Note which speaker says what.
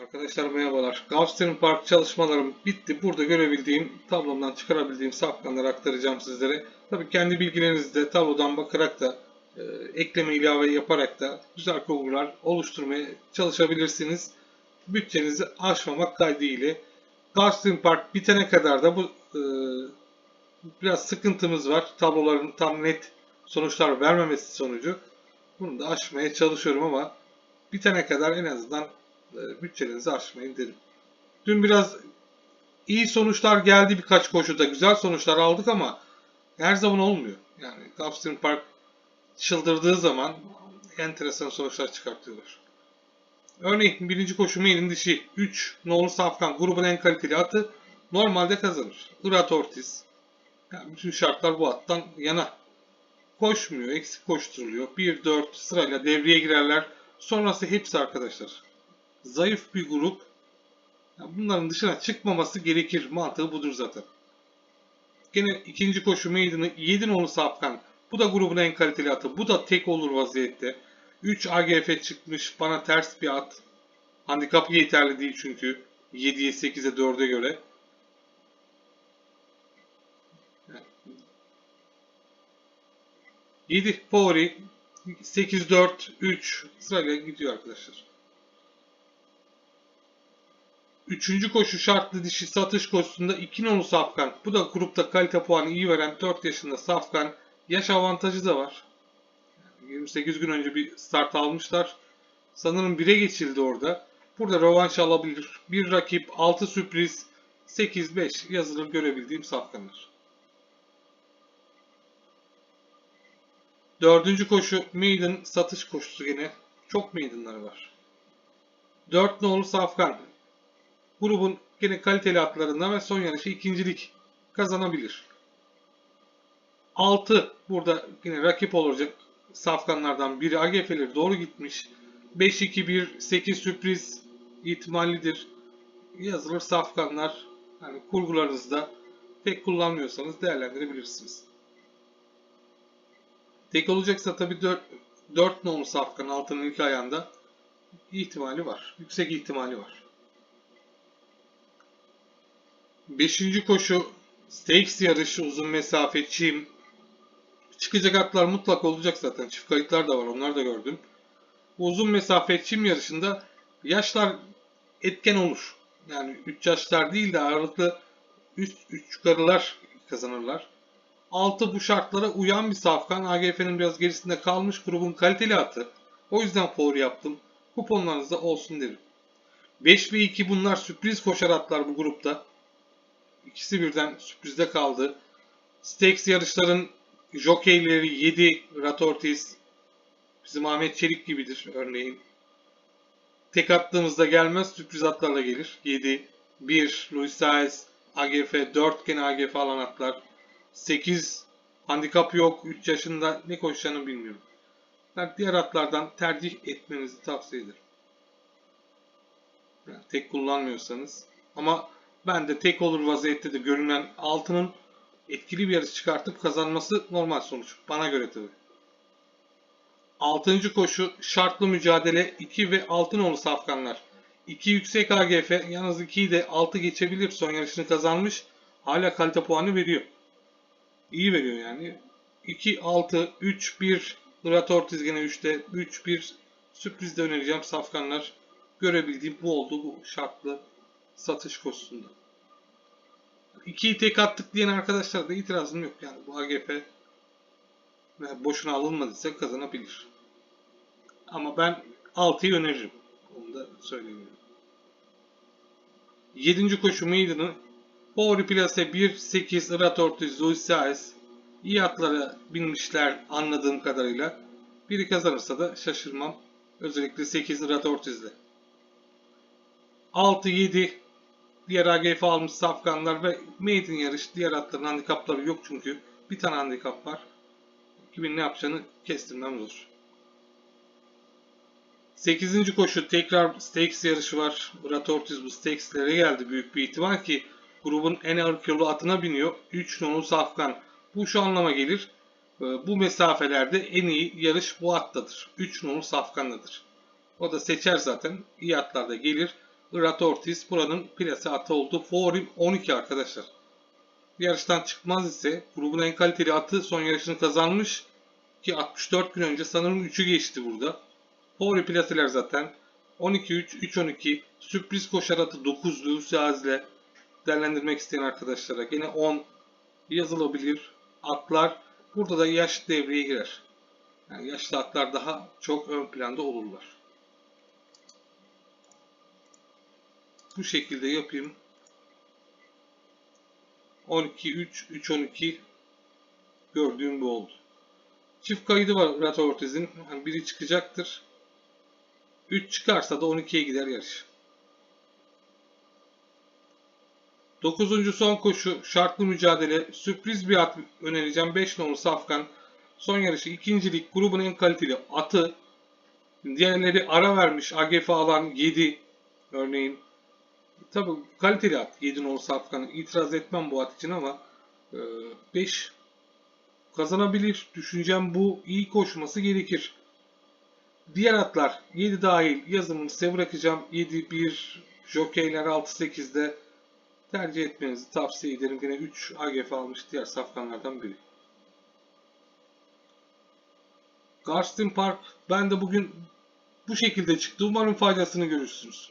Speaker 1: Arkadaşlar merhabalar. Gulfstream Park çalışmalarım bitti. Burada görebildiğim, tablomdan çıkarabildiğim safkanları aktaracağım sizlere. Tabii kendi bilgilerinizi tablodan bakarak da e, ekleme ilave yaparak da güzel kurgular oluşturmaya çalışabilirsiniz. Bütçenizi aşmamak kaydıyla. Gulfstream Park bitene kadar da bu e, biraz sıkıntımız var. Tabloların tam net sonuçlar vermemesi sonucu. Bunu da aşmaya çalışıyorum ama bitene kadar en azından bütçenizi aşmayın derim. Dün biraz iyi sonuçlar geldi birkaç koşuda. Güzel sonuçlar aldık ama her zaman olmuyor. Yani Gulfstream Park çıldırdığı zaman enteresan sonuçlar çıkartıyorlar. Örneğin birinci koşu Mail'in dişi 3 nolu Safkan grubun en kaliteli atı normalde kazanır. Irat Ortiz. Yani bütün şartlar bu attan yana. Koşmuyor, eksik koşturuluyor. 1-4 sırayla devreye girerler. Sonrası hepsi arkadaşlar zayıf bir grup. Bunların dışına çıkmaması gerekir. Mantığı budur zaten. Gene ikinci koşu meydanı 7 nolu Safkan. Bu da grubun en kaliteli atı. Bu da tek olur vaziyette. 3 AGF çıkmış. Bana ters bir at. Handikapı yeterli değil çünkü. 7'ye 8'e 4'e göre. Yani 7 Favori 8 4 3 sırayla gidiyor arkadaşlar. Üçüncü koşu şartlı dişi satış koşusunda 2 nolu Safkan. Bu da grupta kalite puanı iyi veren 4 yaşında Safkan. Yaş avantajı da var. 28 gün önce bir start almışlar. Sanırım 1'e geçildi orada. Burada rövanş alabilir. Bir rakip 6 sürpriz 8-5 yazılır görebildiğim Safkanlar. Dördüncü koşu Maiden satış koşusu yine. Çok Maiden'ları var. 4 nolu Safkan grubun yine kaliteli atlarından ve son yarışı ikincilik kazanabilir. 6 burada yine rakip olacak safkanlardan biri AGF'leri doğru gitmiş. 5-2-1 8 sürpriz ihtimallidir. Yazılır safkanlar yani kurgularınızda tek kullanmıyorsanız değerlendirebilirsiniz. Tek olacaksa tabi 4, 4 nolu safkan altının ilk ayağında ihtimali var. Yüksek ihtimali var. Beşinci koşu Stakes yarışı uzun mesafe çim. Çıkacak atlar mutlak olacak zaten. Çift kayıtlar da var. Onları da gördüm. Bu uzun mesafe çim yarışında yaşlar etken olur. Yani 3 yaşlar değil de ağırlıklı 3 3 yukarılar kazanırlar. 6 bu şartlara uyan bir safkan. AGF'nin biraz gerisinde kalmış grubun kaliteli atı. O yüzden favori yaptım. Kuponlarınızda olsun derim. 5 ve 2 bunlar sürpriz koşar atlar bu grupta. İkisi birden sürprizde kaldı. Stakes yarışların jokeyleri 7 Rat bizim Ahmet Çelik gibidir örneğin. Tek attığımızda gelmez sürpriz atlarla gelir. 7, 1 Luis Saez, AGF 4 gene AGF alan atlar. 8 handikap yok 3 yaşında ne koşacağını bilmiyorum. Ben diğer atlardan tercih etmenizi tavsiye ederim. Yani tek kullanmıyorsanız. Ama ben de tek olur vaziyette de görünen altının etkili bir yarış çıkartıp kazanması normal sonuç. Bana göre tabi. Altıncı koşu şartlı mücadele 2 ve 6 nolu safkanlar. 2 yüksek AGF yalnız 2'yi de 6 geçebilir. Son yarışını kazanmış. Hala kalite puanı veriyor. İyi veriyor yani. 2, 6, 3, 1 Murat Ortiz gene 3'te 3, 1 sürprizde önereceğim safkanlar. Görebildiğim bu oldu bu şartlı satış koşusunda. 2'yi tek attık diyen arkadaşlar da itirazım yok. Yani bu AGP boşuna alınmadıysa kazanabilir. Ama ben 6'yı öneririm. Onu da söyleyeyim. 7. koşu meydanı Favori plase 1, 8, Irat Ortiz, Luis Saez iyi atlara binmişler anladığım kadarıyla. Biri kazanırsa da şaşırmam. Özellikle 8 Irat Ortiz'de. 6-7 diğer AGF almış safkanlar ve maiden yarış diğer atların handikapları yok çünkü bir tane handikap var. Kimin ne yapacağını kestirmem zor. 8. koşu tekrar stakes yarışı var. Murat Ortiz bu stakeslere geldi büyük bir ihtimal ki grubun en ağır kilolu atına biniyor. 3 nolu safkan. Bu şu anlama gelir. Bu mesafelerde en iyi yarış bu attadır. 3 nolu safkandadır. O da seçer zaten. İyi atlarda gelir. Ortiz buranın plase atı oldu. Favorim 12 arkadaşlar. Yarıştan çıkmaz ise grubun en kaliteli atı son yarışını kazanmış ki 64 gün önce sanırım 3'ü geçti burada. Favori plaseler zaten 12-3, 3-12, sürpriz koşar atı 9'lu Sazile değerlendirmek isteyen arkadaşlara yine 10 yazılabilir atlar. Burada da yaş devreye girer. Yani yaşlı atlar daha çok ön planda olurlar. Bu şekilde yapayım. 12 3 3 12 gördüğüm bu oldu. Çift kaydı var Rat Ortiz'in. Yani biri çıkacaktır. 3 çıkarsa da 12'ye gider yarış. 9. son koşu şartlı mücadele sürpriz bir at önereceğim. 5 numaralı Safkan son yarışı ikincilik grubun en kaliteli atı. Diğerleri ara vermiş. AGF alan 7 örneğin. Tabi kaliteli at 7 numaralı Safkan'a itiraz etmem bu at için ama 5 kazanabilir. Düşüncem bu. iyi koşması gerekir. Diğer atlar 7 dahil yazımını size bırakacağım. 7, 1, jokeyler 6, 8'de tercih etmenizi tavsiye ederim. Yine 3 AGF almış diğer safkanlardan biri. Garstin Park ben de bugün bu şekilde çıktı. Umarım faydasını görürsünüz.